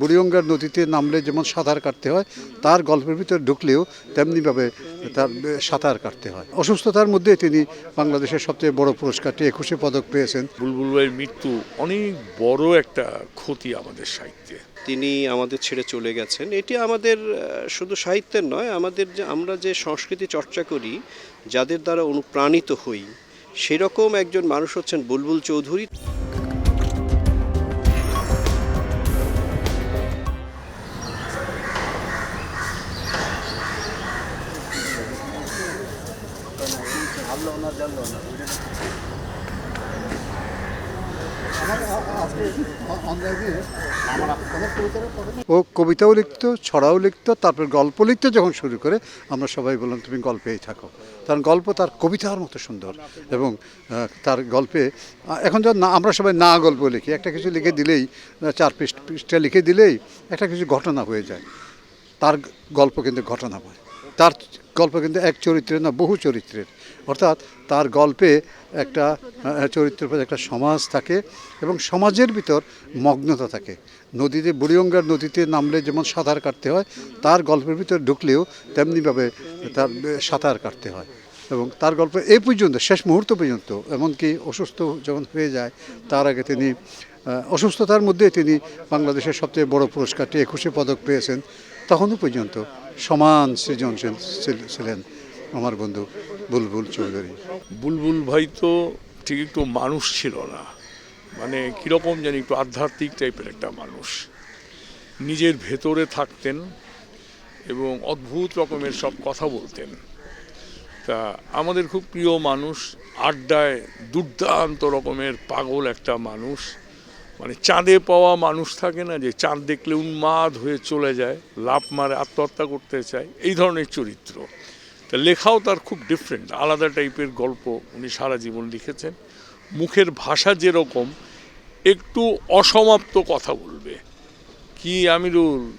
বুড়িগঙ্গার নদীতে নামলে যেমন সাঁতার কাটতে হয় তার গল্পের ভিতরে ঢুকলেও তেমনিভাবে তার সাঁতার কাটতে হয়। অসুস্থতার মধ্যে তিনি বাংলাদেশের সবচেয়ে বড় পুরস্কারটি একুশে পদক পেয়েছেন। বুলবুল ভাইয়ের মৃত্যু অনেক বড় একটা ক্ষতি আমাদের সাহিত্যে। তিনি আমাদের ছেড়ে চলে গেছেন। এটি আমাদের শুধু সাহিত্যের নয় আমাদের যে আমরা যে সংস্কৃতি চর্চা করি যাদের দ্বারা অনুপ্রাণিত হই সেরকম একজন মানুষ হচ্ছেন বুলবুল চৌধুরী। ও কবিতাও লিখতো, ছড়াও লিখতো, তারপর গল্প লিখতে যখন শুরু করে, আমরা সবাই বললাম, তুমি গল্পেই থাকো। তার গল্প তার কবিতার মতো সুন্দর এবং তার গল্পে এখন যখন না, আমরা সবাই না গল্প লিখি, একটা কিছু লিখে দিলেই চার পৃষ্ঠ, পৃষ্ঠা লিখে দিলেই একটা কিছু ঘটনা হয়ে যায়। তার গল্প কিন্তু ঘটনা বয় তার গল্প কিন্তু এক চরিত্রের না, বহু চরিত্রের। অর্থাৎ তার গল্পে একটা চরিত্রের পর একটা সমাজ থাকে এবং সমাজের ভিতর মগ্নতা থাকে। নদীতে, বুড়িগঙ্গার নদীতে নামলে যেমন সাঁতার কাটতে হয়, তার গল্পের ভিতর ঢুকলেও তেমনিভাবে তার সাঁতার কাটতে হয়। এবং তার গল্প এই পর্যন্ত, শেষ মুহূর্ত পর্যন্ত, এমনকি অসুস্থ যখন হয়ে যায়, তার আগে তিনি অসুস্থতার মধ্যে তিনি বাংলাদেশের সবচেয়ে বড় পুরস্কারটি একুশে পদক পেয়েছেন। তখনও পর্যন্ত সমান সৃজনশীল ছিল- ছিলেন আমার বন্ধু বুলবুল চৌধুরী। বুলবুল ভাই তো ঠিক একটু মানুষ ছিল না। মানে কীরকম জানি একটু আধ্যাত্মিক টাইপের একটা মানুষ। নিজের ভেতরে থাকতেন এবং অদ্ভুত রকমের সব কথা বলতেন। তা আমাদের খুব প্রিয় মানুষ, আড্ডায় দুর্দান্ত রকমের পাগল একটা মানুষ। মানে চাঁদে পাওয়া মানুষ থাকে না যে চাঁদ দেখলে উন্মাদ হয়ে চলে যায় লাভ মারে আত্মহত্যা করতে চায় এই ধরনের চরিত্র। তা লেখাও তার খুব ডিফারেন্ট আলাদা টাইপের গল্প উনি সারা জীবন লিখেছেন। মুখের ভাষা যেরকম একটু অসমাপ্ত কথা বলবে। কি আমিরুল?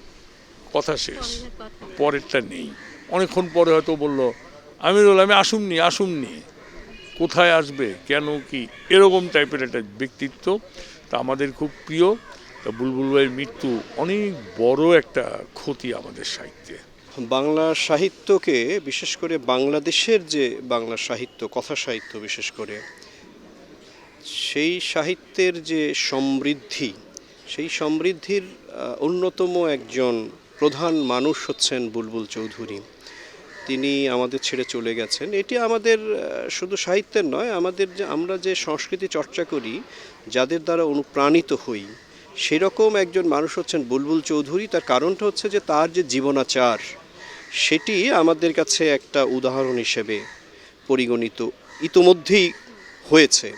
কথা শেষ। পরেরটা নেই। অনেকক্ষণ পরে হয়তো বলল আমিরুল আমি আসুমনি আসুমনি কোথায় আসবে? কেন কি? এরকম টাইপের একটা ব্যক্তিত্ব। তা আমাদের খুব প্রিয়। তা বুলবুল ভাইয়ের মৃত্যু অনেক বড় একটা ক্ষতি আমাদের সাহিত্যে। বাংলা সাহিত্যকে বিশেষ করে বাংলাদেশের যে বাংলা সাহিত্য, কথা সাহিত্য বিশেষ করে, সেই সাহিত্যের যে সমৃদ্ধি, সেই সমৃদ্ধির অন্যতম একজন প্রধান মানুষ হচ্ছেন বুলবুল চৌধুরী। তিনি আমাদের ছেড়ে চলে গেছেন। এটি আমাদের শুধু সাহিত্যের নয়, আমাদের যে, আমরা যে সংস্কৃতি চর্চা করি, যাদের দ্বারা অনুপ্রাণিত হই, সেরকম একজন মানুষ হচ্ছেন বুলবুল চৌধুরী। তার কারণটা হচ্ছে যে তার যে জীবনাচার, সেটি আমাদের কাছে একটা উদাহরণ হিসেবে পরিগণিত, ইতোমধ্যেই হয়েছে।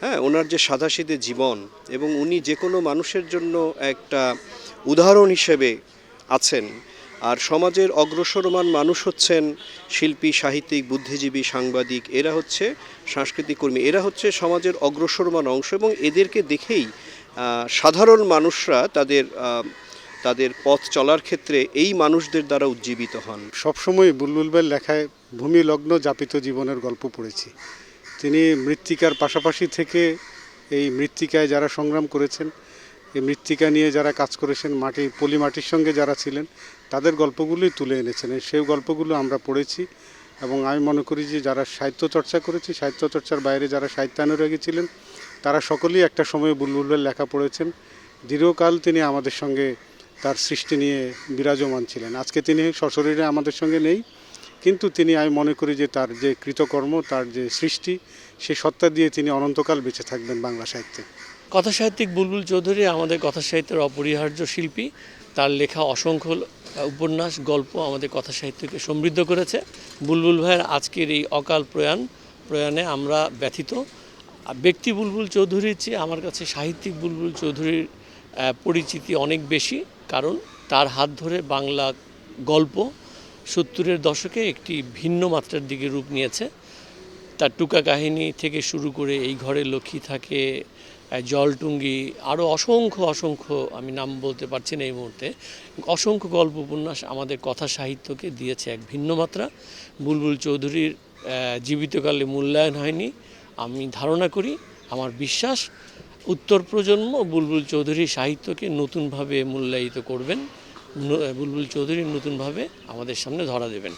হ্যাঁ ওনার যে সাদাসিধে জীবন এবং উনি যে কোনো মানুষের জন্য একটা উদাহরণ হিসেবে আছেন আর সমাজের অগ্রসরমান মানুষ হচ্ছেন শিল্পী, সাহিত্যিক, বুদ্ধিজীবী, সাংবাদিক, এরা হচ্ছে সাংস্কৃতিক কর্মী, এরা হচ্ছে সমাজের অগ্রসরমান অংশ এবং এদেরকে দেখেই সাধারণ মানুষরা তাদের তাদের পথ চলার ক্ষেত্রে এই মানুষদের দ্বারা উজ্জীবিত হন। সবসময় বুলবুল ভাইয়ের লেখায়, ভূমিলগ্ন যাপিত জীবনের গল্প পড়েছি। তিনি মৃত্তিকার পাশাপাশি থেকে এই মৃত্তিকায় যারা সংগ্রাম করেছেন এই মৃত্তিকা নিয়ে যারা কাজ করেছেন, মাটি, পলি মাটির সঙ্গে যারা ছিলেন, তাদের গল্পগুলোই তুলে এনেছেন। সেই গল্পগুলো আমরা পড়েছি এবং আমি মনে করি যে যারা সাহিত্য চর্চা করেছি, সাহিত্য চর্চার বাইরে যারা সাহিত্যানুরাগী ছিলেন, তারা সকলেই একটা সময়ে বুলবুলের লেখা পড়েছেন। দীর্ঘকাল তিনি আমাদের সঙ্গে তার সৃষ্টি নিয়ে বিরাজমান ছিলেন। আজকে তিনি সশরীরে আমাদের সঙ্গে নেই, কিন্তু তিনি আমি মনে করি যে তার যে কৃতকর্ম, তার যে সৃষ্টি সেই সত্তা দিয়ে তিনি অনন্তকাল বেঁচে থাকবেন বাংলা সাহিত্যে। কথা সাহিত্যিক বুলবুল চৌধুরী আমাদের কথা সাহিত্যের অপরিহার্য শিল্পী। তার লেখা অসংখ্য উপন্যাস, গল্প আমাদের কথা সাহিত্যকে সমৃদ্ধ করেছে। বুলবুল ভাইয়ের আজকের এই অকাল প্রয়াণ, প্রয়াণে আমরা ব্যথিত। ব্যক্তি বুলবুল চৌধুরীর চেয়ে আমার কাছে সাহিত্যিক বুলবুল চৌধুরীর পরিচিতি অনেক বেশি। কারণ তার হাত ধরে বাংলা গল্প সত্তরের দশকে একটি ভিন্ন মাত্রার দিকে রূপ নিয়েছে। তার টুকা কাহিনী থেকে শুরু করে এই ঘরে লক্ষ্মী থাকে জলটুঙ্গি আরও অসংখ্য অসংখ্য, আমি নাম বলতে পারছি না এই মুহূর্তে, অসংখ্য গল্প উপন্যাস আমাদের কথা সাহিত্যকে দিয়েছে এক ভিন্ন মাত্রা। বুলবুল চৌধুরীর জীবিতকালে মূল্যায়ন হয়নি, আমি ধারণা করি, আমার বিশ্বাস, উত্তর প্রজন্ম বুলবুল চৌধুরী সাহিত্যকে নতুনভাবে মূল্যায়িত করবেন বুলবুল চৌধুরী নতুনভাবে আমাদের সামনে ধরা দেবেন।